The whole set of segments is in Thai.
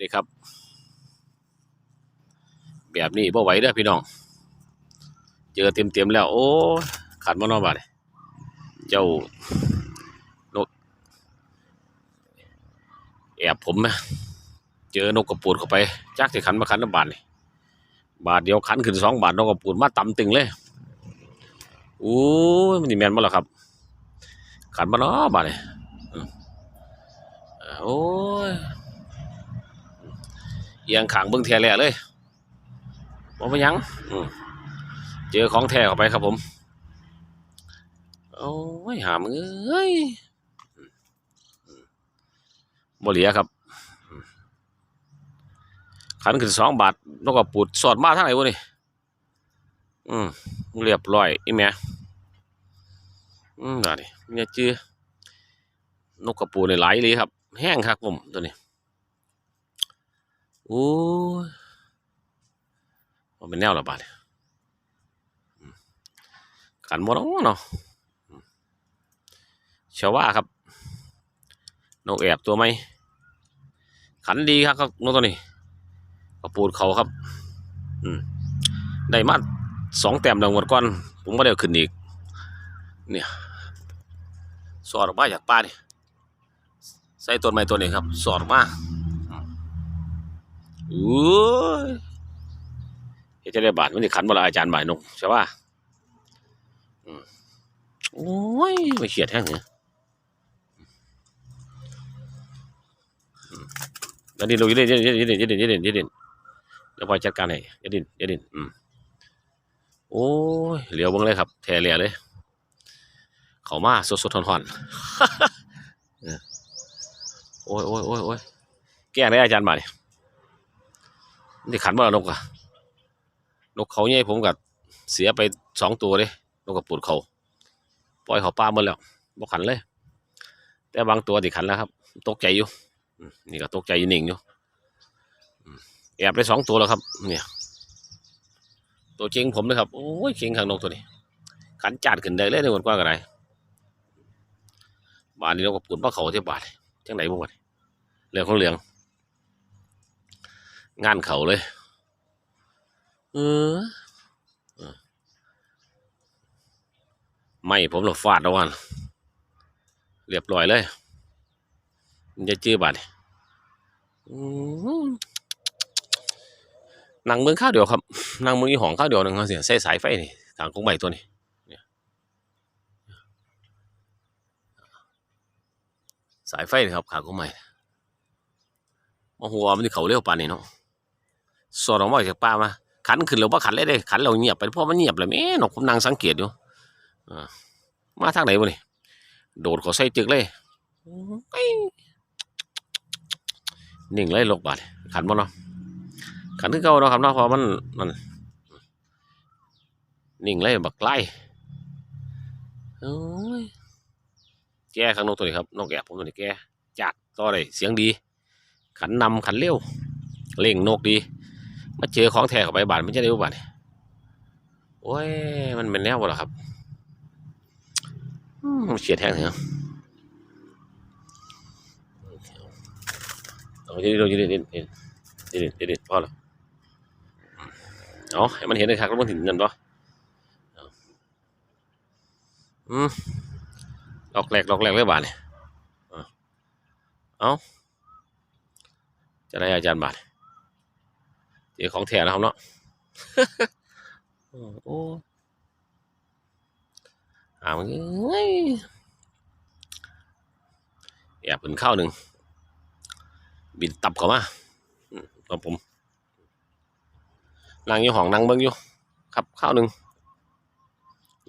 นี่ครับ แบบนี้บ่ไหวเด้อพี่น้อง เจอเต็มๆแล้ว โอ้ขัดมานอบาดเจ้านก แอบผมนะเจอนกกระปูดเข้าไปจักสิขันมาขันน้ำบาทนี่บาทเดียวขันขึ้นสองบาทนกกระปูดมาต่ำตึงเลยโอ้ยมันนี่แมนมาแล้วครับขันมาเนาะบาทนี่อืมเอ้าโอ้ย เอียงขางเบิ้งแทแหล่เลยบ่มายังเจอของแท้เข้าไปครับผม โอ้ยหามเอ้ยบ่เหลียครับ ขันขึ้นสองบาทนกกระปูดสอดมาทางไหนวะนี่อืมเรียบร้อยอีแม่อืมน่าดิเนี่ยจื้อนกกระปูดนี่หลายอีหลีครับ แห้งครับผมตัวนี้ โอ้ยมันเป็นแนวระบาดเนี่ยอืมขันบ่เนาะเนาะชาวว่าครับนกแอบตัวไหมขันดีครับครับนกตัวนี้กระปูดเขาครับ อืมได้มาสองแต้มแล้วหมดก่อน ผมไม่ได้เอาขึ้นอีก เนี่ยสอดออกมาจากป่านี่ใส่ต้นไม้ตัวนี้ครับ สอดออกมา เฮ็ดจะได้บาทมันนี่ขันเวลาอาจารย์บ่ายนกใช่ป่ะโอ้ยไม่เขียดแห้งเนี่ยอืมแล้วดินลงยืดเด่นยืดเด่นยืดเด่นยืดเด่นยืดเด่นแล้วพอจัดการให้อยาดินอยาดินอืมโอ้ยเหลียวเบิ่งเลยครับแทเหลียเลย เขามาสดสดๆร้อนๆเออโอ้ยโอ้ยโอ้ยโอ้ยแก้ได้อาจารย์มาเนี่ย นี่ขันบ่ล่ะนกอะนกเขาใหญ่ผมกับเสียไปสองตัวเลยนกกระปูดเขาปล่อยเขาป้าหมดแล้วบ่ขันเลย แต่บางตัวที่ขันแล้วครับตกใจอยู่นี่ก็ตกใจอยู่นิ่งอยู่แอบไปสองตัวแล้วครับ เนี่ย ตัวจริงผมนะครับโอ้ยเก่งข้างนกตัวนี้ ขันจัดขึ้นได้เลยในวันกว้างกันไรบานนี้เราก็ปุ่นพระเขาที่บาทจังไหนบ้างวะเรื่องของเหลือง งานเขาเลย เออไม่ผมหลบฟาดแล้ววันเรียบร้อยเลยจะจื้อบาทนี่อืมนั่งเมืองข้าวเดียวครับนั่งเมืองอีห้องข้าวเดียวนึงเขาเสียใส่สายไฟนี่กลางกงใบตัวนี้สายไฟนี่ครับขางกงใบมาหัวมันที่เขาเร็วปานนี้เนาะ สอดออกมาจากป่ามาขันขึ้นแล้วว่าขันเลยเด้ขันเราเงียบไปเพราะมันเงียบเลยแม่นกผมนั่งสังเกตอยู่อมาทางไหนวะนี่โดดขาใส่จึกเลยนิ่งเลยลกบาดขันบ่เนาะขันที่เก่าเนาะครับเนาะเพราะมันมันนิ่งเลยบักไล่โอ้ยแก่ข้างนอกตัวนี้ครับนกแอบผมตัวนี้แก่จัดต่อได้เสียงดี ขันนำขันเร็วเล่งนกดี มาเจอของแท้เข้าไปบาดมันจะได้อุบัติโอ้ย มันเป็นแนวบ่ล่ะครับมันเฉียดแทงเหรอเอาจะได้จะได้เด่นเด่นเด่นเด่นพอแล้วเอาให้มันเห็นเลยครับแล้วมันถึงเงินปะอืมดอกแหลกดอกแหลกเลยบาทเนี่ยเอาเอาจะได้อาจารย์บาท เจอของแท้แล้วครับเนาะโอ้อามันเอ้ยแอบเป็นข้าวหนึ่ง บินตับเข้ามาอืมครับผมนั่งอยู่ห้องนั่งเบิ่งอยู่ ครับข้าวหนึ่ง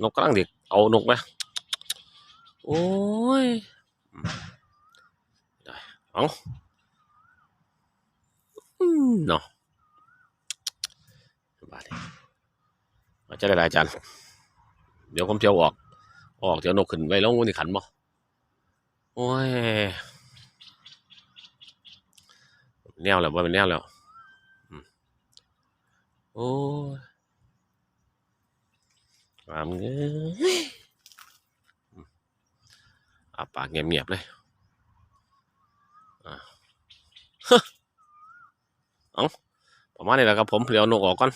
นกกำลังเด็กเอานกไหมโอ้ยได้เอาอืมเนาะ บาดนี้เอาจะได้หลายจานเดี๋ยวผมเที่ยวออก ออกเดี๋ยวนกขึ้นไว้แล้วงูนี่ขันบ่โอ้ยแนวแล้วว่าเป็นแนวแล้วโอ้ยความเงี้ยอาปากเงียบๆเลยอะเอา ประมาณนี้แหละครับผมเดี๋ยวนกออกก่อน